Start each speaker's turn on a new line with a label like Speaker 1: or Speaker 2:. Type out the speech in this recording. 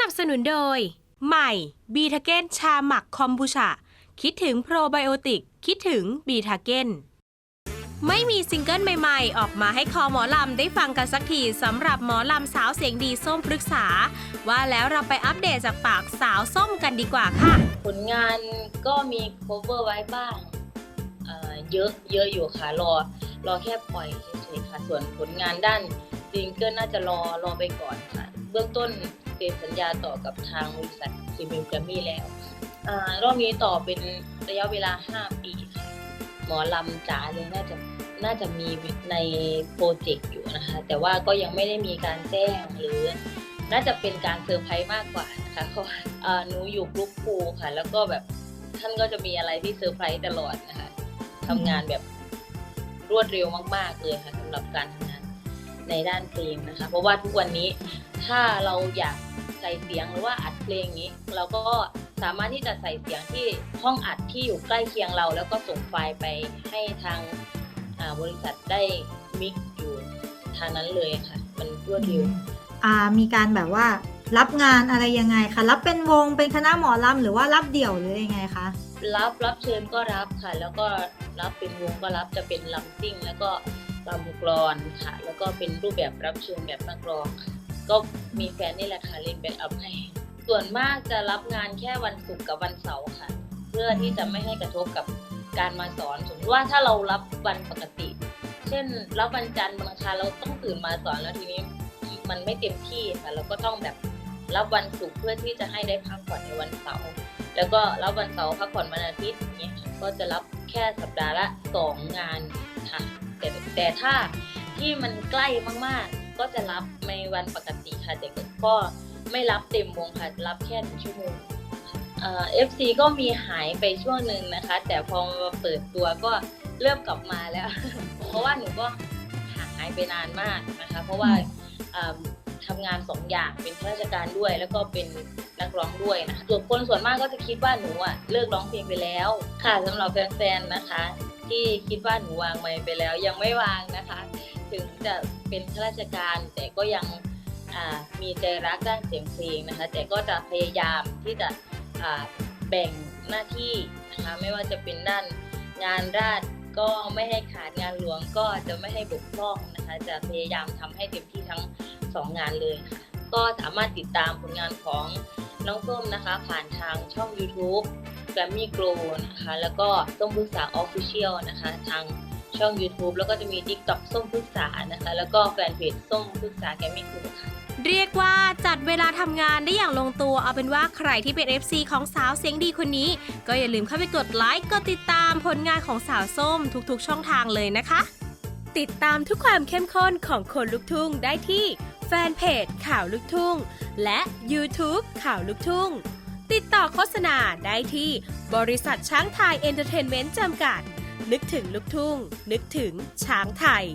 Speaker 1: นับสนุนโดย ใหม่บีทาเกนชาหมักคอมบูชา คิดถึงโปรไบโอติก คิดถึงบีทาเกนไม่มีซิงเกิลใหม่ๆ ออกมาให้คอหมอลำได้ฟังกันสักทีสำหรับหมอลำสาวเสียงดีส้มปรึกษา ว่าแล้วเราไปอัปเดตจากปากสาวส้มกันดีกว่าค่ะ
Speaker 2: ผลงานก็มี cover ไว้บ้างเอ่อเยอะเยอะอยู่ค่ะรอ รอแค่ปล่อยเฉยๆค่ะ ส่วนผลงานด้านซิงเกิลน่าจะรอรอไปก่อนค่ะ เบื้องต้น เซ็นสัญญาต่อกับทางบริษัทซีมิวแกรมมี่แล้วอ่ารอบนี้ต่อเป็นระยะเวลา 5 ปีค่ะหมอลำจ๋าเลยน่าจะน่าจะมีในโปรเจกต์อยู่นะคะ แต่ว่าก็ยังไม่ได้มีการแจ้งหรือ น่าจะเป็นการเซอร์ไพรส์มากกว่านะคะเพราะว่าหนูอยู่กรุ๊ปครูค่ะ แล้วก็แบบท่านก็จะมีอะไรที่เซอร์ไพรส์ตลอดนะคะทำงานแบบรวดเร็วมาก ๆ เลยค่ะสำหรับการทำงาน ในด้านเพลงนะคะ เพราะว่าทุกวันนี้ถ้าเราอยากใส่เสียงหรือว่าอัดเพลงนี้ เราก็สามารถที่จะใส่เสียงที่ห้องอัดที่อยู่ใกล้เคียงเรา แล้วก็ส่งไฟล์ไปให้ทางอ่าบริษัทได้มิกซ์อยู่ทางนั้นเลยค่ะ มันรวดเร็ว
Speaker 3: อ่ามีการแบบว่ารับงานอะไรยังไงคะรับเป็นวงเป็นคณะหมอลำหรือว่ารับเดี่ยวหรือยังไงคะ
Speaker 2: รับรับเชิญก็รับค่ะ แล้วก็รับเป็นวงก็รับจะเป็นลำซิ่ง แล้วก็ ลำกรอนค่ะ แล้วก็เป็นรูปแบบรับเชิญแบบนักร้องก็มีแฟนนี่แหละค่ะเล่นแบ็คอัพให้ส่วนมากจะรับงานแค่วันศุกร์กับวันเสาร์ค่ะ เพื่อที่จะไม่ให้กระทบกับการมาสอนสมมติว่าถ้าเรารับวันปกติ เช่นรับวันจันทร์บางครั้งเราต้องตื่นมาสอนแล้วทีนี้มันไม่เต็มที่ค่ะ เราก็ต้องแบบ รับวันศุกร์เพื่อที่จะให้ได้พักผ่อนในวันเสาร์แล้วก็รับวันเสาร์พักผ่อนวันอาทิตย์อย่างเงี้ยก็จะรับแค่สัปดาห์ละสองงานค่ะแต่แต่ถ้าที่มันใกล้มากๆ ก็จะรับในวันปกติค่ะแต่ก็ไม่รับเต็มวงค่ะรับแค่หนึ่งชั่วโมงเอฟซีก็มีหายไปช่วงหนึ่งนะคะ แต่พอมาเปิดตัวก็เริ่มกลับมาแล้ว เพราะว่าหนูก็หายไปนานมากนะคะ เพราะว่า ทำงานสองอย่างเป็นข้าราชการด้วย แล้วก็เป็นนักร้องด้วยนะคะส่วนคนส่วนมากก็จะคิดว่าหนูอะเลิกร้องเพลงไปแล้ว ค่ะสำหรับแฟนๆนะคะ ที่คิดว่าหนูวางไมค์ไปแล้ว ยังไม่วางนะคะ ถึงจะเป็นข้าราชการแต่ก็ยังมีใจรักด้านเสียงเพลงนะคะ แต่ก็จะพยายามที่จะแบ่งหน้าที่นะคะไม่ว่าจะเป็นด้านงานราช ก็ไม่ให้ขาดงานหลวงก็จะไม่ให้บกพร่องนะคะ จะพยายามทำให้เต็มที่ทั้งสองงานเลยค่ะ ก็สามารถติดตามผลงานของน้องส้มนะคะ ผ่านทางช่อง YouTube แกรมมี่โกลนะคะ แล้วก็ส้มพึกษา Official นะคะ ทางช่อง YouTube แล้วก็จะมี TikTok ส้มพึกษานะคะ แล้วก็แฟนเพจส้มพึกษาแกรมมี่โกลค่ะ
Speaker 1: เรียกว่าจัดเวลาทำงานได้อย่างลงตัว เอาเป็นว่าใครที่เป็น FC ของสาวเสียงดีคนนี้ ก็อย่าลืมเข้าไปกดไลค์ กดติดตามผลงานของสาวส้มทุกๆ ช่องทางเลยนะคะ ติดตามทุกความเข้มข้นของคนลุกทุ่งได้ที่แฟนเพจข่าวลุกทุ่ง และ YouTube ข่าวลุกทุ่ง ติดต่อโฆษณาได้ที่บริษัทช้างไทยเอนเตอร์เทนเมนต์จำกัด นึกถึงลุกทุ่ง นึกถึงช้างไทย